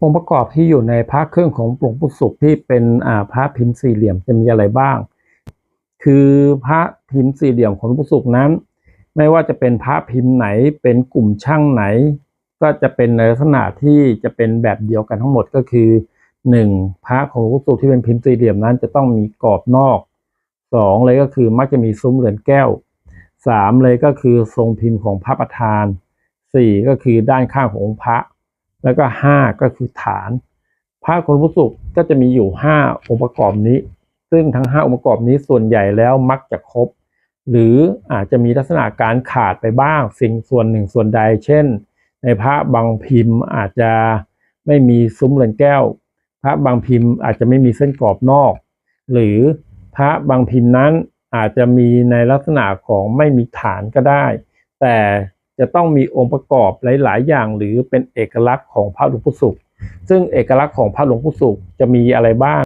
องค์ประกอบที่อยู่ในพระเครื่องของหลวงปู่ศุกร์ที่เป็นอ่าพระพิมพ์สี่เหลี่ยมจะมีอะไรบ้าง คือพระพิมพ์สี่เหลี่ยมของหลวงปู่ศุกร์นั้น ไม่ว่าจะเป็นพระพิมพ์ไหนเป็นกลุ่มช่างไหน ก็จะเป็นในลักษณะที่จะเป็นแบบเดียวกันทั้งหมดก็คือหนึ่งพระของหลวงปู่ศุกร์ที่เป็นพิมพ์สี่เหลี่ยมนั้น จะต้องมีกรอบนอกสองเลยก็คือมักจะมีซุ้มเหรียญแก้วสามเลยก็คือทรงพิมพ์ของพระประธานสี่ก็คือด้านข้างขององค์พระ แล้วก็ห้าก็คือฐานพระคนผู้สุขก็จะมีอยู่ห้าองค์ประกอบนี้ ซึ่งทั้งห้าองค์ประกอบนี้ส่วนใหญ่แล้วมักจะครบ หรืออาจจะมีลักษณะการขาดไปบ้าง สิ่งส่วนหนึ่งส่วนใด เช่น ในพระบางพิมพ์อาจจะไม่มีซุ้มเหรียญแก้ว พระบางพิมพ์อาจจะไม่มีเส้นกรอบนอก หรือพระบางพิมพ์นั้นอาจจะมีในลักษณะของไม่มีฐานก็ได้ แต่ จะต้องมีองค์ประกอบหลาย ๆ อย่าง หรือเป็นเอกลักษณ์ของพระหลวงปู่ศุกร์ซึ่งเอกลักษณ์ของพระหลวงปู่ศุกร์จะมีอะไรบ้าง